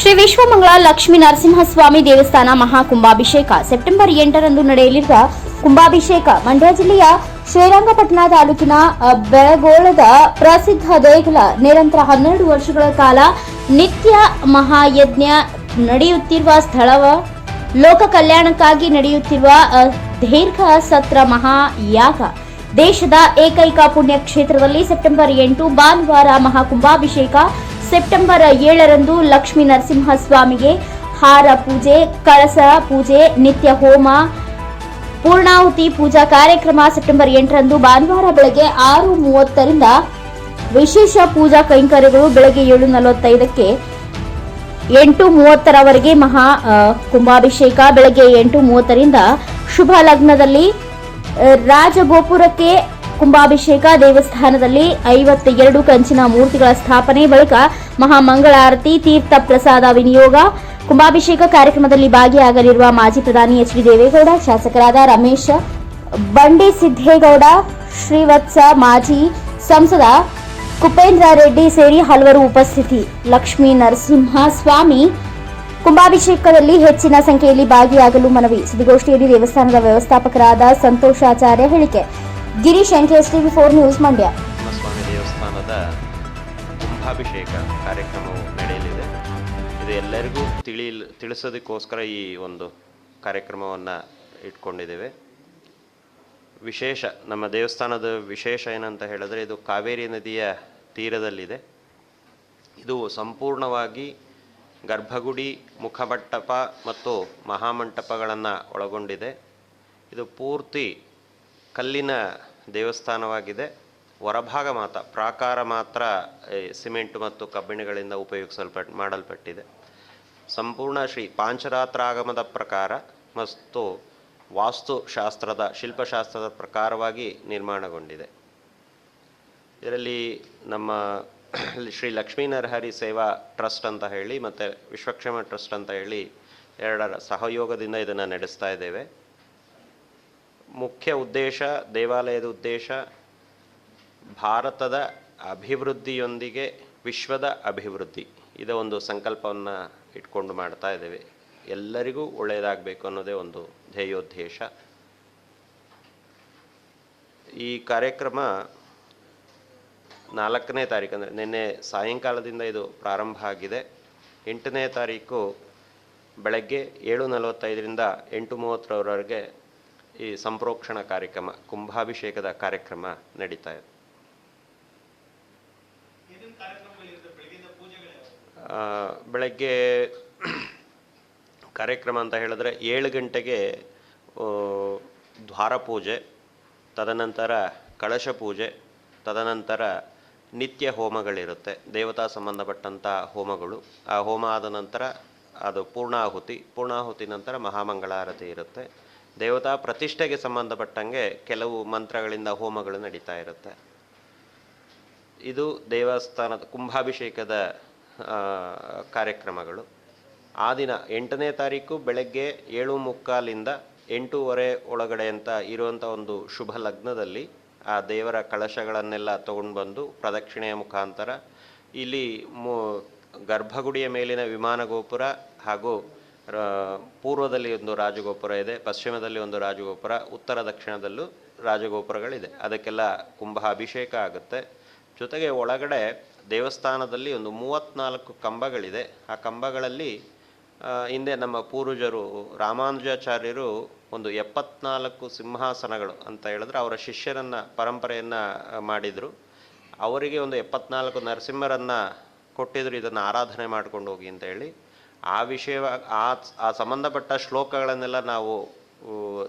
ಶ್ರೀ ವಿಶ್ವಮಂಗಳ ಲಕ್ಷ್ಮೀ ನರಸಿಂಹಸ್ವಾಮಿ ದೇವಸ್ಥಾನ ಮಹಾಕುಂಭಾಭಿಷೇಕ. ಸೆಪ್ಟೆಂಬರ್ ಎಂಟರಂದು ನಡೆಯಲಿರುವ ಕುಂಭಾಭಿಷೇಕ ಮಂಡ್ಯ ಜಿಲ್ಲೆಯ ಶ್ರೀರಂಗಪಟ್ಟಣ ತಾಲೂಕಿನ ಬೆಳಗೋಳದ ಪ್ರಸಿದ್ಧ ದೇಗುಲ. ನಿರಂತರ ಹನ್ನೆರಡು ವರ್ಷಗಳ ಕಾಲ ನಿತ್ಯ ಮಹಾಯಜ್ಞ ನಡೆಯುತ್ತಿರುವ ಸ್ಥಳವ, ಲೋಕ ಕಲ್ಯಾಣಕ್ಕಾಗಿ ನಡೆಯುತ್ತಿರುವ ದೀರ್ಘ ಸತ್ರ ಮಹಾಯಾಗ. ದೇಶದ ಏಕೈಕ ಪುಣ್ಯಕ್ಷೇತ್ರದಲ್ಲಿ ಸೆಪ್ಟೆಂಬರ್ ಎಂಟು ಭಾನುವಾರ ಮಹಾಕುಂಭಾಭಿಷೇಕ ಸೆಪ್ಟೆಂಬರ್ ಏಳರಂದು ಲಕ್ಷ್ಮೀ ನರಸಿಂಹಸ್ವಾಮಿಗೆ ಹಾರ ಪೂಜೆ, ಕಳಸ ಪೂಜೆ, ನಿತ್ಯ ಹೋಮ, ಪೂರ್ಣಾಹುತಿ ಪೂಜಾ ಕಾರ್ಯಕ್ರಮ ಸೆಪ್ಟೆಂಬರ್ ಎಂಟರಂದು ಭಾನುವಾರ ಬೆಳಗ್ಗೆ ಆರು ಮೂವತ್ತರಿಂದ ವಿಶೇಷ ಪೂಜಾ ಕೈಂಕರ್ಯಗಳು ಬೆಳಗ್ಗೆ ಏಳು ನಲವತ್ತೈದಕ್ಕೆ ಎಂಟು ಮೂವತ್ತರವರೆಗೆ ಮಹಾ ಕುಂಭಾಭಿಷೇಕ ಬೆಳಗ್ಗೆ ಎಂಟು ಮೂವತ್ತರಿಂದ ಶುಭ ಲಗ್ನದಲ್ಲಿ ರಾಜಗೋಪುರಕ್ಕೆ ಕುಂಭಾಭಿಷೇಕ ದೇವಸ್ಥಾನದಲ್ಲಿ ಐವತ್ತ ಎರಡು ಕಂಚಿನ ಮೂರ್ತಿಗಳ ಸ್ಥಾಪನೆ ಬಳಿಕ ಮಹಾಮಂಗಳಾರತಿ, ತೀರ್ಥ ಪ್ರಸಾದ ವಿನಿಯೋಗ, ಕುಂಭಾಭಿಷೇಕ ಕಾರ್ಯಕ್ರಮದಲ್ಲಿ ಭಾಗಿಯಾಗಲಿರುವ ಮಾಜಿ ಪ್ರಧಾನಿ ಎಚ್ ಡಿ ದೇವೇಗೌಡ, ಶಾಸಕರಾದ ರಮೇಶ್ ಬಂಡಿ ಸಿದ್ದೇಗೌಡ, ಶ್ರೀವತ್ಸ ಮಾಜಿ ಸಂಸದ ಕುಪೇಂದ್ರ ರೆಡ್ಡಿ ಸೇರಿ ಹಲವರು ಉಪಸ್ಥಿತಿ. ಲಕ್ಷ್ಮೀ ನರಸಿಂಹಸ್ವಾಮಿ ಕುಂಭಾಭಿಷೇಕದಲ್ಲಿ ಹೆಚ್ಚಿನ ಸಂಖ್ಯೆಯಲ್ಲಿ ಭಾಗಿಯಾಗಲು ಮನವಿ. ಸುದ್ದಿಗೋಷ್ಠಿಯಲ್ಲಿ ದೇವಸ್ಥಾನದ ವ್ಯವಸ್ಥಾಪಕರಾದ ಸಂತೋಷಾಚಾರ್ಯ ಹೇಳಿಕೆ. Girish NKS TV four news Mandya. Swami ದೇವಸ್ಥಾನದ ಕುಂಭಾಭಿಷೇಕ ಕಾರ್ಯಕ್ರಮವು ನಡೆಯಲಿದೆ. ಇದು ಎಲ್ಲರಿಗೂ ತಿಳಿ ತಿಳಿಸೋದಕ್ಕೋಸ್ಕರ ಈ ಒಂದು ಕಾರ್ಯಕ್ರಮವನ್ನು ಇಟ್ಕೊಂಡಿದ್ದೇವೆ. ವಿಶೇಷ, ನಮ್ಮ ದೇವಸ್ಥಾನದ ವಿಶೇಷ ಏನಂತ ಹೇಳಿದ್ರೆ ಇದು ಕಾವೇರಿ ನದಿಯ ತೀರದಲ್ಲಿದೆ. ಇದು ಸಂಪೂರ್ಣವಾಗಿ ಗರ್ಭಗುಡಿ ಮುಖಮಂಟಪ ಮತ್ತು ಮಹಾಮಂಟಪಗಳನ್ನು ಒಳಗೊಂಡಿದೆ. ಇದು ಪೂರ್ತಿ ಕಲ್ಲಿನ ದೇವಸ್ಥಾನವಾಗಿದೆ. ಹೊರಭಾಗ ಮಾತ್ರ, ಪ್ರಾಕಾರ ಮಾತ್ರ ಸಿಮೆಂಟ್ ಮತ್ತು ಕಬ್ಬಿಣಗಳಿಂದ ಉಪಯೋಗಿಸಲ್ಪಟ್, ಮಾಡಲ್ಪಟ್ಟಿದೆ. ಸಂಪೂರ್ಣ ಶ್ರೀ ಪಾಂಚರಾತ್ರಾಗಮದ ಪ್ರಕಾರ ಮತ್ತು ವಾಸ್ತುಶಾಸ್ತ್ರದ, ಶಿಲ್ಪಶಾಸ್ತ್ರದ ಪ್ರಕಾರವಾಗಿ ನಿರ್ಮಾಣಗೊಂಡಿದೆ. ಇದರಲ್ಲಿ ನಮ್ಮ ಶ್ರೀ ಲಕ್ಷ್ಮೀ ನರಹರಿ ಸೇವಾ ಟ್ರಸ್ಟ್ ಅಂತ ಹೇಳಿ ಮತ್ತು ವಿಶ್ವಕ್ಷೇಮ ಟ್ರಸ್ಟ್ ಅಂತ ಹೇಳಿ ಎರಡರ ಸಹಯೋಗದಿಂದ ಇದನ್ನು ನಡೆಸ್ತಾ ಇದ್ದೇವೆ. ಮುಖ್ಯ ಉದ್ದೇಶ, ದೇವಾಲಯದ ಉದ್ದೇಶ, ಭಾರತದ ಅಭಿವೃದ್ಧಿಯೊಂದಿಗೆ ವಿಶ್ವದ ಅಭಿವೃದ್ಧಿ. ಇದ ಒಂದು ಸಂಕಲ್ಪವನ್ನು ಇಟ್ಕೊಂಡು ಮಾಡ್ತಾ ಇದ್ದೇವೆ. ಎಲ್ಲರಿಗೂ ಒಳ್ಳೆಯದಾಗಬೇಕು ಅನ್ನೋದೇ ಒಂದು ಧ್ಯೇಯೋದ್ದೇಶ. ಈ ಕಾರ್ಯಕ್ರಮ ನಾಲ್ಕನೇ ತಾರೀಕು, ಅಂದರೆ ನಿನ್ನೆ ಸಾಯಂಕಾಲದಿಂದ ಇದು ಪ್ರಾರಂಭ ಆಗಿದೆ. ಎಂಟನೇ ತಾರೀಕು ಬೆಳಗ್ಗೆ ಏಳು ನಲವತ್ತೈದರಿಂದ ಎಂಟು ಮೂವತ್ತರವರೆಗೆ ಈ ಸಂಪ್ರೋಕ್ಷಣ ಕಾರ್ಯಕ್ರಮ ಕುಂಭಾಭಿಷೇಕದ ಕಾರ್ಯಕ್ರಮ ನಡೀತಾ ಇದೆ. ಬೆಳಗ್ಗೆ ಕಾರ್ಯಕ್ರಮ ಅಂತ ಹೇಳಿದ್ರೆ ಏಳು ಗಂಟೆಗೆ ದ್ವಾರ ಪೂಜೆ ತದನಂತರ ಕಳಶ ಪೂಜೆ ತದನಂತರ ನಿತ್ಯ ಹೋಮಗಳಿರುತ್ತೆ ದೇವತಾ ಸಂಬಂಧಪಟ್ಟಂಥ ಹೋಮಗಳು. ಆ ಹೋಮ ಆದ ನಂತರ ಅದು ಪೂರ್ಣಾಹುತಿ ಪೂರ್ಣಾಹುತಿ ನಂತರ ಮಹಾಮಂಗಳಾರತಿ ಇರುತ್ತೆ. ದೇವತಾ ಪ್ರತಿಷ್ಠೆಗೆ ಸಂಬಂಧಪಟ್ಟಂಗೆ ಕೆಲವು ಮಂತ್ರಗಳಿಂದ ಹೋಮಗಳು ನಡೀತಾ ಇರುತ್ತೆ. ಇದು ದೇವಸ್ಥಾನದ ಕುಂಭಾಭಿಷೇಕದ ಕಾರ್ಯಕ್ರಮಗಳು. ಆ ದಿನ ಎಂಟನೇ ತಾರೀಕು ಬೆಳಗ್ಗೆ ಏಳು ಮುಕ್ಕಾಲಿಂದ ಎಂಟೂವರೆ ಒಳಗಡೆ ಅಂತ ಇರುವಂಥ ಒಂದು ಶುಭ ಲಗ್ನದಲ್ಲಿ ಆ ದೇವರ ಕಳಶಗಳನ್ನೆಲ್ಲ ತಗೊಂಡು ಬಂದು ಪ್ರದಕ್ಷಿಣೆಯ ಮುಖಾಂತರ ಇಲ್ಲಿ ಮು, ಗರ್ಭಗುಡಿಯ ಮೇಲಿನ ವಿಮಾನ ಗೋಪುರ ಹಾಗೂ ಪೂರ್ವದಲ್ಲಿ ಒಂದು ರಾಜಗೋಪುರ ಇದೆ, ಪಶ್ಚಿಮದಲ್ಲಿ ಒಂದು ರಾಜಗೋಪುರ, ಉತ್ತರ ದಕ್ಷಿಣದಲ್ಲೂ ರಾಜಗೋಪುರಗಳಿದೆ. ಅದಕ್ಕೆಲ್ಲ ಕುಂಭ ಅಭಿಷೇಕ ಆಗುತ್ತೆ. ಜೊತೆಗೆ ಒಳಗಡೆ ದೇವಸ್ಥಾನದಲ್ಲಿ ಒಂದು ಮೂವತ್ತ್ನಾಲ್ಕು ಕಂಬಗಳಿದೆ. ಆ ಕಂಬಗಳಲ್ಲಿ ಹಿಂದೆ ನಮ್ಮ ಪೂರ್ವಜರು, ರಾಮಾನುಜಾಚಾರ್ಯರು ಒಂದು ಎಪ್ಪತ್ನಾಲ್ಕು ಸಿಂಹಾಸನಗಳು ಅಂತ ಹೇಳಿದ್ರೆ ಅವರ ಶಿಷ್ಯರನ್ನು, ಪರಂಪರೆಯನ್ನು ಮಾಡಿದರು. ಅವರಿಗೆ ಒಂದು ಎಪ್ಪತ್ನಾಲ್ಕು ನರಸಿಂಹರನ್ನು ಕೊಟ್ಟಿದ್ರು, ಇದನ್ನು ಆರಾಧನೆ ಮಾಡ್ಕೊಂಡು ಹೋಗಿ ಅಂತ ಹೇಳಿ. ಆ ವಿಷಯ ಆ ಆ ಸಂಬಂಧಪಟ್ಟ ಶ್ಲೋಕಗಳನ್ನೆಲ್ಲ ನಾವು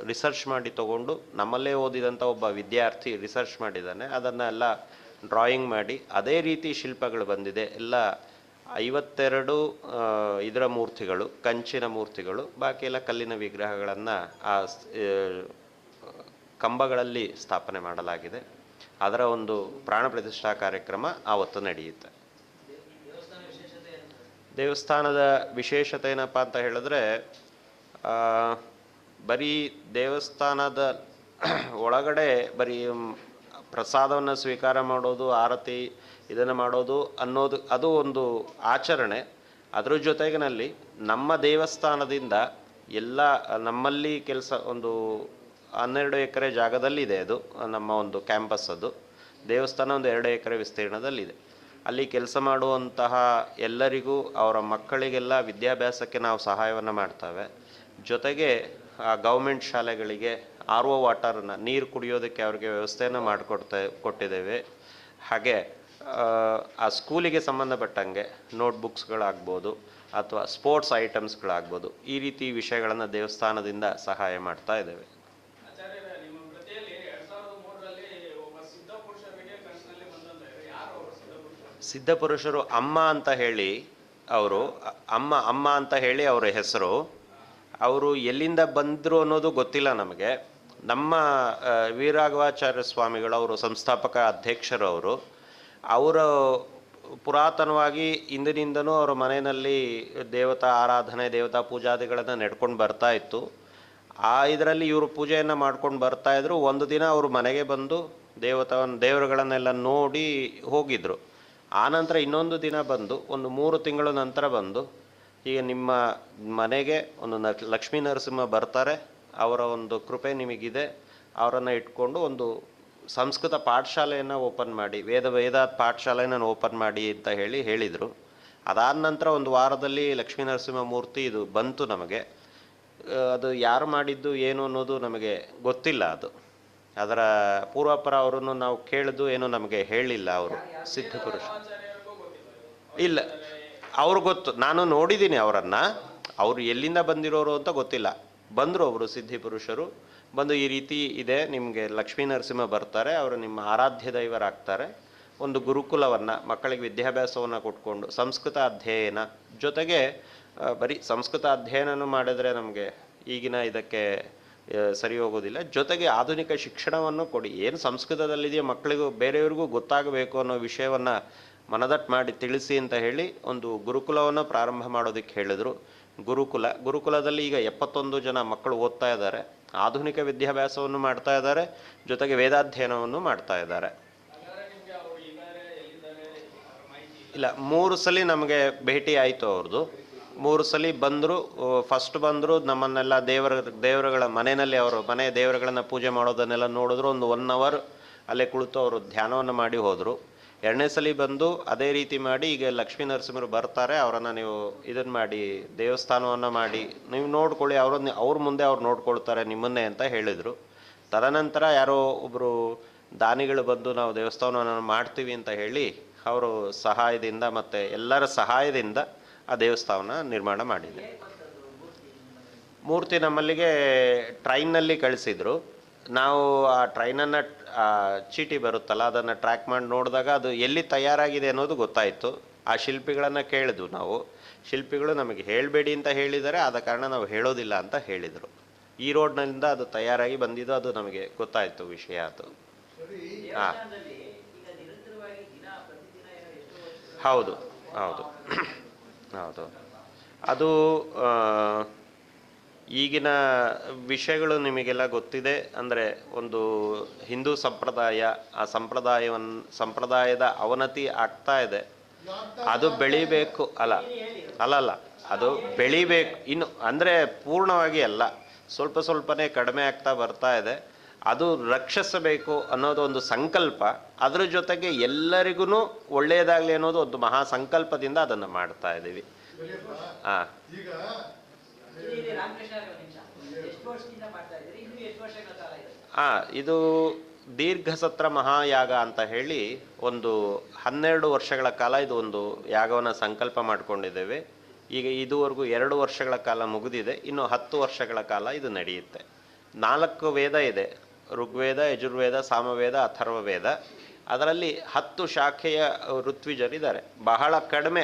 ರಿಸರ್ಚ್ ಮಾಡಿ ತಗೊಂಡು ನಮ್ಮಲ್ಲೇ ಓದಿದಂಥ ಒಬ್ಬ ವಿದ್ಯಾರ್ಥಿ ರಿಸರ್ಚ್ ಮಾಡಿದ್ದಾನೆ. ಅದನ್ನೆಲ್ಲ ಡ್ರಾಯಿಂಗ್ ಮಾಡಿ ಅದೇ ರೀತಿ ಶಿಲ್ಪಗಳು ಬಂದಿದೆ. ಎಲ್ಲ ಐವತ್ತೆರಡು ಇದರ ಮೂರ್ತಿಗಳು, ಕಂಚಿನ ಮೂರ್ತಿಗಳು ಬಾಕಿ ಎಲ್ಲ ಕಲ್ಲಿನ ವಿಗ್ರಹಗಳನ್ನು ಆ, ಕಂಬಗಳಲ್ಲಿ ಸ್ಥಾಪನೆ ಮಾಡಲಾಗಿದೆ. ಅದರ ಒಂದು ಪ್ರಾಣ ಪ್ರತಿಷ್ಠಾ ಕಾರ್ಯಕ್ರಮ ಆವತ್ತು ನಡೆಯುತ್ತೆ. ದೇವಸ್ಥಾನದ ವಿಶೇಷತೆ ಏನಪ್ಪ ಅಂತ ಹೇಳಿದ್ರೆ ಬರೀ ದೇವಸ್ಥಾನದ ಒಳಗಡೆ ಬರೀ ಪ್ರಸಾದವನ್ನು ಸ್ವೀಕಾರ ಮಾಡೋದು, ಆರತಿ ಇದನ್ನು ಮಾಡೋದು ಅನ್ನೋದು, ಅದು ಒಂದು ಆಚರಣೆ. ಅದರ ಜೊತೆಗಿನಲ್ಲಿ ನಮ್ಮ ದೇವಸ್ಥಾನದಿಂದ ಎಲ್ಲ, ನಮ್ಮಲ್ಲಿ ಕೆಲಸ ಒಂದು ಹನ್ನೆರಡು ಎಕರೆ ಜಾಗದಲ್ಲಿದೆ ಅದು, ನಮ್ಮ ಒಂದು ಕ್ಯಾಂಪಸ್ ಅದು. ದೇವಸ್ಥಾನ ಒಂದು ಎರಡು ಎಕರೆ ವಿಸ್ತೀರ್ಣದಲ್ಲಿದೆ. ಅಲ್ಲಿ ಕೆಲಸ ಮಾಡುವಂತಹ ಎಲ್ಲರಿಗೂ ಅವರ ಮಕ್ಕಳಿಗೆಲ್ಲ ವಿದ್ಯಾಭ್ಯಾಸಕ್ಕೆ ನಾವು ಸಹಾಯವನ್ನು ಮಾಡ್ತೇವೆ. ಜೊತೆಗೆ ಆ ಗೌರ್ಮೆಂಟ್ ಶಾಲೆಗಳಿಗೆ ಆರ್ ಒ ವಾಟರನ್ನು ನೀರು ಕುಡಿಯೋದಕ್ಕೆ ಅವ್ರಿಗೆ ವ್ಯವಸ್ಥೆಯನ್ನು ಮಾಡಿಕೊಡ್ತಾ ಕೊಟ್ಟಿದ್ದೇವೆ. ಹಾಗೆ ಆ, ಸ್ಕೂಲಿಗೆ ಸಂಬಂಧಪಟ್ಟಂಗೆ ನೋಟ್ಬುಕ್ಸ್ಗಳಾಗ್ಬೋದು ಅಥವಾ ಸ್ಪೋರ್ಟ್ಸ್ ಐಟಮ್ಸ್ಗಳಾಗ್ಬೋದು ಈ ರೀತಿ ವಿಷಯಗಳನ್ನು ದೇವಸ್ಥಾನದಿಂದ ಸಹಾಯ ಮಾಡ್ತಾ ಇದ್ದೇವೆ ಆಚಾರ್ಯರೇ, ನಿಮ್ಮ ಕೃತಿಯಲ್ಲಿ ಎರಡ್ ಸಾವಿರದ ಮೂರರಲ್ಲಿ ಒಬ್ಬ ಸಿದ್ಧ ಪುರುಷರಿಗೆ ಕನಸಿನಲ್ಲಿ ಬಂದಂತ ಇದೆ ಯಾರು ಅವರು ಸಿದ್ಧ ಪುರುಷರು ಸಿದ್ಧಪುರುಷರು ಅಮ್ಮ ಅಂತ ಹೇಳಿ ಅವರು, ಅಮ್ಮ ಅಮ್ಮ ಅಂತ ಹೇಳಿ ಅವರ ಹೆಸರು. ಅವರು ಎಲ್ಲಿಂದ ಬಂದರು ಅನ್ನೋದು ಗೊತ್ತಿಲ್ಲ ನಮಗೆ. ನಮ್ಮ ವೀರಾಘವಾಚಾರ್ಯ ಸ್ವಾಮಿಗಳು, ಅವರು ಸಂಸ್ಥಾಪಕ ಅಧ್ಯಕ್ಷರು ಅವರು. ಅವರು ಪುರಾತನವಾಗಿ ಇಂದಿನಿಂದನೂ ಅವರ ಮನೆಯಲ್ಲಿ ದೇವತಾ ಆರಾಧನೆ, ದೇವತಾ ಪೂಜಾದಿಗಳನ್ನು ನಡ್ಕೊಂಡು ಬರ್ತಾ ಇತ್ತು. ಆ ಇದರಲ್ಲಿ ಇವರು ಪೂಜೆಯನ್ನು ಮಾಡ್ಕೊಂಡು ಬರ್ತಾ ಇದ್ರು. ಒಂದು ದಿನ ಅವರು ಮನೆಗೆ ಬಂದು ದೇವತವನ್ನು, ದೇವರುಗಳನ್ನೆಲ್ಲ ನೋಡಿ ಹೋಗಿದ್ರು. ಆನಂತರ ಇನ್ನೊಂದು ದಿನ ಬಂದು, ಒಂದು ಮೂರು ತಿಂಗಳ ನಂತರ ಬಂದು, ಈಗ ನಿಮ್ಮ ಮನೆಗೆ ಒಂದು ನ ಲಕ್ಷ್ಮೀ ನರಸಿಂಹ ಬರ್ತಾರೆ, ಅವರ ಒಂದು ಕೃಪೆ ನಿಮಗಿದೆ, ಅವರನ್ನು ಇಟ್ಕೊಂಡು ಒಂದು ಸಂಸ್ಕೃತ ಪಾಠಶಾಲೆಯನ್ನು ಓಪನ್ ಮಾಡಿ, ವೇದ ವೇದ ಪಾಠಶಾಲೆಯನ್ನು ಓಪನ್ ಮಾಡಿ ಅಂತ ಹೇಳಿ ಹೇಳಿದರು. ಅದಾದ ನಂತರ ಒಂದು ವಾರದಲ್ಲಿ ಲಕ್ಷ್ಮೀ ನರಸಿಂಹ ಮೂರ್ತಿ ಇದು ಬಂತು ನಮಗೆ. ಅದು ಯಾರು ಮಾಡಿದ್ದು ಏನು ಅನ್ನೋದು ನಮಗೆ ಗೊತ್ತಿಲ್ಲ ಅದು. ಅದರ ಪೂರ್ವಾಪರ ಅವರನ್ನು ನಾವು ಕೇಳಿದ್ದು ಏನು ನಮಗೆ ಹೇಳಿಲ್ಲ ಅವರು ಸಿದ್ಧಪುರುಷ ಪುರುಷ. ಇಲ್ಲ, ಅವ್ರು ಗೊತ್ತು. ನಾನು ನೋಡಿದ್ದೀನಿ ಅವರನ್ನು. ಅವರು ಎಲ್ಲಿಂದ ಬಂದಿರೋರು ಅಂತ ಗೊತ್ತಿಲ್ಲ. ಬಂದರು ಅವರು ಸಿದ್ಧಿ ಪುರುಷರು. ಬಂದು ಈ ರೀತಿ ಇದೆ, ನಿಮಗೆ ಲಕ್ಷ್ಮೀ ನರಸಿಂಹ ಬರ್ತಾರೆ, ಅವರು ನಿಮ್ಮ ಆರಾಧ್ಯ ದೈವರಾಗ್ತಾರೆ. ಒಂದು ಗುರುಕುಲವನ್ನು, ಮಕ್ಕಳಿಗೆ ವಿದ್ಯಾಭ್ಯಾಸವನ್ನು ಕೊಟ್ಕೊಂಡು, ಸಂಸ್ಕೃತ ಅಧ್ಯಯನ ಜೊತೆಗೆ ಬರೀ ಸಂಸ್ಕೃತ ಅಧ್ಯಯನನೂ ಮಾಡಿದ್ರೆ ನಮಗೆ ಈಗಿನ ಇದಕ್ಕೆ ಸರಿ ಹೋಗೋದಿಲ್ಲ. ಜೊತೆಗೆ ಆಧುನಿಕ ಶಿಕ್ಷಣವನ್ನು ಕೊಡಿ. ಏನು ಸಂಸ್ಕೃತದಲ್ಲಿದೆಯೋ ಮಕ್ಕಳಿಗೂ ಬೇರೆಯವ್ರಿಗೂ ಗೊತ್ತಾಗಬೇಕು ಅನ್ನೋ ವಿಷಯವನ್ನು ಮನದಟ್ಟು ಮಾಡಿ ತಿಳಿಸಿ ಅಂತ ಹೇಳಿ ಒಂದು ಗುರುಕುಲವನ್ನು ಪ್ರಾರಂಭ ಮಾಡೋದಕ್ಕೆ ಹೇಳಿದರು. ಗುರುಕುಲ, ಗುರುಕುಲದಲ್ಲಿ ಈಗ ಎಪ್ಪತ್ತೊಂದು ಜನ ಮಕ್ಕಳು ಓದ್ತಾ ಇದ್ದಾರೆ. ಆಧುನಿಕ ವಿದ್ಯಾಭ್ಯಾಸವನ್ನು ಮಾಡ್ತಾ ಇದ್ದಾರೆ. ಜೊತೆಗೆ ವೇದಾಧ್ಯಯನವನ್ನು ಮಾಡ್ತಾ ಇದ್ದಾರೆ. ಇಲ್ಲ, ಮೂರು ಸಲ ನಮಗೆ ಭೇಟಿ ಆಯಿತು ಅವ್ರದ್ದು ಮೂರು ಸಲ ಬಂದರು ಫಸ್ಟ್ ಬಂದರು, ನಮ್ಮನ್ನೆಲ್ಲ ದೇವರ, ದೇವರುಗಳ ಮನೆಯಲ್ಲಿ ಅವರು, ಮನೆ ದೇವರುಗಳನ್ನು ಪೂಜೆ ಮಾಡೋದನ್ನೆಲ್ಲ ನೋಡಿದ್ರು, ಒಂದು ಒನ್ ಅವರ್ ಅಲ್ಲೇ ಕುಳಿತು ಅವರು ಧ್ಯಾನವನ್ನು ಮಾಡಿ ಹೋದರು. ಎರಡನೇ ಸಲ ಬಂದು ಅದೇ ರೀತಿ ಮಾಡಿ ಈಗ ಲಕ್ಷ್ಮೀ ನರಸಿಂಹರು ಬರ್ತಾರೆ, ಅವರನ್ನು ನೀವು ಇದನ್ನು ಮಾಡಿ, ದೇವಸ್ಥಾನವನ್ನು ಮಾಡಿ, ನೀವು ನೋಡ್ಕೊಳ್ಳಿ ಅವರನ್ನು ಅವ್ರ ಮುಂದೆ ಅವ್ರು ನೋಡ್ಕೊಳ್ತಾರೆ ನಿಮ್ಮನ್ನೇ ಅಂತ ಹೇಳಿದರು. ತದನಂತರ ಯಾರೋ ಒಬ್ಬರು ದಾನಿಗಳು ಬಂದು ನಾವು ದೇವಸ್ಥಾನವನ್ನು ಮಾಡ್ತೀವಿ ಅಂತ ಹೇಳಿ, ಅವರು ಸಹಾಯದಿಂದ ಮತ್ತು ಎಲ್ಲರ ಸಹಾಯದಿಂದ ಆ ದೇವಸ್ಥಾನ ನಿರ್ಮಾಣ ಮಾಡಿದೆ. ಮೂರ್ತಿ ನಮ್ಮಲ್ಲಿಗೆ ಟ್ರೈನ್ನಲ್ಲಿ ಕಳಿಸಿದ್ರು. ನಾವು ಆ ಟ್ರೈನನ್ನು ಚೀಟಿ ಬರುತ್ತಲ್ಲ ಅದನ್ನು ಟ್ರ್ಯಾಕ್ ಮಾಡಿ ನೋಡಿದಾಗ ಅದು ಎಲ್ಲಿ ತಯಾರಾಗಿದೆ ಅನ್ನೋದು ಗೊತ್ತಾಯಿತು. ಆ ಶಿಲ್ಪಿಗಳನ್ನು ಕೇಳಿದ್ವು ನಾವು. ಶಿಲ್ಪಿಗಳು ನಮಗೆ ಹೇಳಬೇಡಿ ಅಂತ ಹೇಳಿದರೆ ಆದ ಕಾರಣ ನಾವು ಹೇಳೋದಿಲ್ಲ ಅಂತ ಹೇಳಿದರು. ಈ ರೋಡ್ನಿಂದ ಅದು ತಯಾರಾಗಿ ಬಂದಿದ್ದು ಅದು ನಮಗೆ ಗೊತ್ತಾಯಿತು ವಿಷಯ ಅದು. ಹಾಂ ಹೌದು ಹೌದು. ಹೌದು. ಅದು ಈಗಿನ ವಿಷಯಗಳು ನಿಮಗೆಲ್ಲ ಗೊತ್ತಿದೆ ಅಂದರೆ ಒಂದು ಹಿಂದೂ ಸಂಪ್ರದಾಯ, ಆ ಸಂಪ್ರದಾಯವನ್ನು, ಸಂಪ್ರದಾಯದ ಅವನತಿ ಆಗ್ತಾ ಇದೆ. ಅದು ಬೆಳಿಬೇಕು, ಅಲ್ಲ, ಅಲ್ಲಲ್ಲ, ಅದು ಬೆಳಿಬೇಕು, ಇನ್ನು, ಅಂದರೆ ಪೂರ್ಣವಾಗಿ ಅಲ್ಲ. ಸ್ವಲ್ಪ ಸ್ವಲ್ಪನೇ ಕಡಿಮೆ ಆಗ್ತಾ ಬರ್ತಾ ಇದೆ. ಅದು ರಕ್ಷಿಸಬೇಕು ಅನ್ನೋದು ಒಂದು ಸಂಕಲ್ಪ. ಅದರ ಜೊತೆಗೆ ಎಲ್ಲರಿಗೂ ಒಳ್ಳೆಯದಾಗಲಿ ಅನ್ನೋದು ಒಂದು ಮಹಾ ಸಂಕಲ್ಪದಿಂದ ಅದನ್ನು ಮಾಡ್ತಾ ಇದ್ದೀವಿ. ಹಾಂ ಈಗ ದೀರ್ಘ ಸತ್ರ ಇದೆ? ಇದು ಮಹಾಯಾಗ ಅಂತ ಹೇಳಿ ಒಂದು ಹನ್ನೆರಡು ವರ್ಷಗಳ ಕಾಲ ಇದು ಒಂದು ಯಾಗವನ್ನು ಸಂಕಲ್ಪ ಮಾಡಿಕೊಂಡಿದ್ದೇವೆ. ಈಗ ಇದುವರೆಗೂ ಎರಡು ವರ್ಷಗಳ ಕಾಲ ಮುಗಿದಿದೆ. ಇನ್ನು ಹತ್ತು ವರ್ಷಗಳ ಕಾಲ ಇದು ನಡೆಯುತ್ತೆ. ನಾಲ್ಕು ವೇದ ಇದೆ. ಋಗ್ವೇದ, ಯಜುರ್ವೇದ, ಸಾಮವೇದ, ಅಥರ್ವವೇದ. ಅದರಲ್ಲಿ ಹತ್ತು ಶಾಖೆಯ ಋತ್ವಿಜರಿದ್ದಾರೆ. ಬಹಳ ಕಡಿಮೆ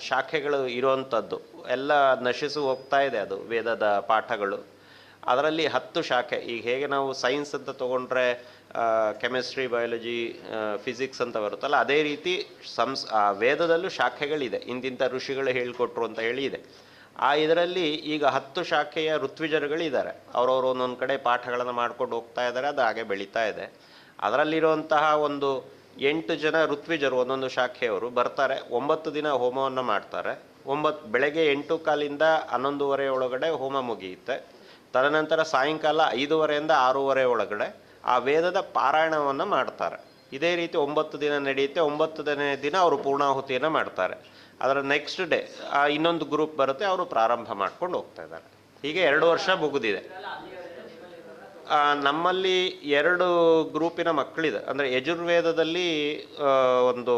ಶಾಖೆಗಳು ಇರುವಂಥದ್ದು. ಎಲ್ಲ ನಶಿಸು ಹೋಗ್ತಾ ಇದೆ ಅದು, ವೇದದ ಪಾಠಗಳು. ಅದರಲ್ಲಿ ಹತ್ತು ಶಾಖೆ. ಈಗ ಹೇಗೆ ನಾವು ಸೈನ್ಸ್ ಅಂತ ತೊಗೊಂಡ್ರೆ ಕೆಮಿಸ್ಟ್ರಿ, ಬಯಾಲಜಿ ಫಿಸಿಕ್ಸ್ ಅಂತ ಬರುತ್ತಲ್ಲ, ಅದೇ ರೀತಿ ಸಂಸ್ ವೇದದಲ್ಲೂ ಶಾಖೆಗಳಿದೆ. ಇಂತಿಂಥ ಋಷಿಗಳು ಹೇಳಿಕೊಟ್ರು ಅಂತ ಹೇಳಿ ಇದೆ ಆ ಇದರಲ್ಲಿ ಈಗ ಹತ್ತು ಶಾಖೆಯ ಋತ್ವಿಜರುಗಳಿದ್ದಾರೆ. ಅವರವರು ಒಂದೊಂದು ಕಡೆ ಪಾಠಗಳನ್ನು ಮಾಡ್ಕೊಂಡು ಹೋಗ್ತಾ ಇದ್ದಾರೆ, ಅದು ಹಾಗೆ ಬೆಳೀತಾ ಇದೆ. ಅದರಲ್ಲಿರುವಂತಹ ಒಂದು ಎಂಟು ಜನ ಋತ್ವಿಜರು ಒಂದೊಂದು ಶಾಖೆಯವರು ಬರ್ತಾರೆ, ಒಂಬತ್ತು ದಿನ ಹೋಮವನ್ನು ಮಾಡ್ತಾರೆ. ಒಂಬತ್ತು ಬೆಳಗ್ಗೆ ಎಂಟು ಕಾಲಿಂದ ಹನ್ನೊಂದುವರೆ ಒಳಗಡೆ ಹೋಮ ಮುಗಿಯುತ್ತೆ. ತದನಂತರ ಸಾಯಂಕಾಲ ಐದೂವರೆಯಿಂದ ಆರೂವರೆ ಒಳಗಡೆ ಆ ವೇದದ ಪಾರಾಯಣವನ್ನು ಮಾಡ್ತಾರೆ. ಇದೇ ರೀತಿ ಒಂಬತ್ತು ದಿನ ನಡೆಯುತ್ತೆ, ಒಂಬತ್ತನೇ ದಿನ ಅವರು ಪೂರ್ಣಾಹುತಿಯನ್ನು ಮಾಡ್ತಾರೆ. ಅದರ ನೆಕ್ಸ್ಟ್ ಡೇ ಇನ್ನೊಂದು ಗ್ರೂಪ್ ಬರುತ್ತೆ, ಅವರು ಪ್ರಾರಂಭ ಮಾಡ್ಕೊಂಡು ಹೋಗ್ತಾ ಇದ್ದಾರೆ. ಹೀಗೆ ಎರಡು ವರ್ಷ ಮುಗಿದಿದೆ. ನಮ್ಮಲ್ಲಿ ಎರಡು ಗ್ರೂಪಿನ ಮಕ್ಕಳಿದೆ. ಅಂದರೆ ಯಜುರ್ವೇದದಲ್ಲಿ ಒಂದು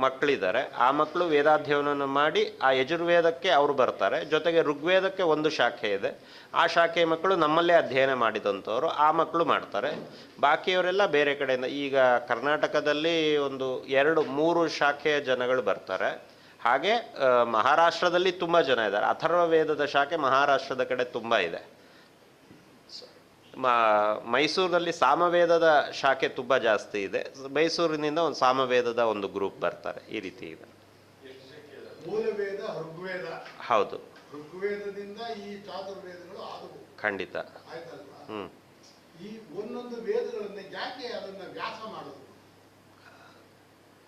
ಮಕ್ಕಳಿದ್ದಾರೆ. ಆ ಮಕ್ಕಳು ವೇದಾಧ್ಯಯನವನ್ನು ಮಾಡಿ ಆ ಯಜುರ್ವೇದಕ್ಕೆ ಅವರು ಬರ್ತಾರೆ. ಜೊತೆಗೆ ಋಗ್ವೇದಕ್ಕೆ ಒಂದು ಶಾಖೆ ಇದೆ. ಆ ಶಾಖೆಯ ಮಕ್ಕಳು ನಮ್ಮಲ್ಲೇ ಅಧ್ಯಯನ ಮಾಡಿದಂಥವ್ರು. ಆ ಮಕ್ಕಳು ಮಾಡ್ತಾರೆ. ಬಾಕಿಯವರೆಲ್ಲ ಬೇರೆ ಕಡೆಯಿಂದ. ಈಗ ಕರ್ನಾಟಕದಲ್ಲಿ ಒಂದು ಎರಡು, ಮೂರು ಶಾಖೆಯ ಜನಗಳು ಬರ್ತಾರೆ. ಹಾಗೆ ಮಹಾರಾಷ್ಟ್ರದಲ್ಲಿ ತುಂಬ ಜನ ಇದ್ದಾರೆ. ಅಥರ್ವ ಶಾಖೆ ಮಹಾರಾಷ್ಟ್ರದ ಕಡೆ ತುಂಬ ಇದೆ. ಮೈಸೂರಿನಲ್ಲಿ ಸಾಮವೇದದ ಶಾಖೆ ತುಂಬ ಜಾಸ್ತಿ ಇದೆ. ಮೈಸೂರಿನಿಂದ ಒಂದು ಸಾಮವೇದದ ಒಂದು ಗ್ರೂಪ್ ಬರ್ತಾರೆ. ಈ ರೀತಿ ಇದೆ. ಹೌದು. ಖಂಡಿತ. ಹ್ಞೂ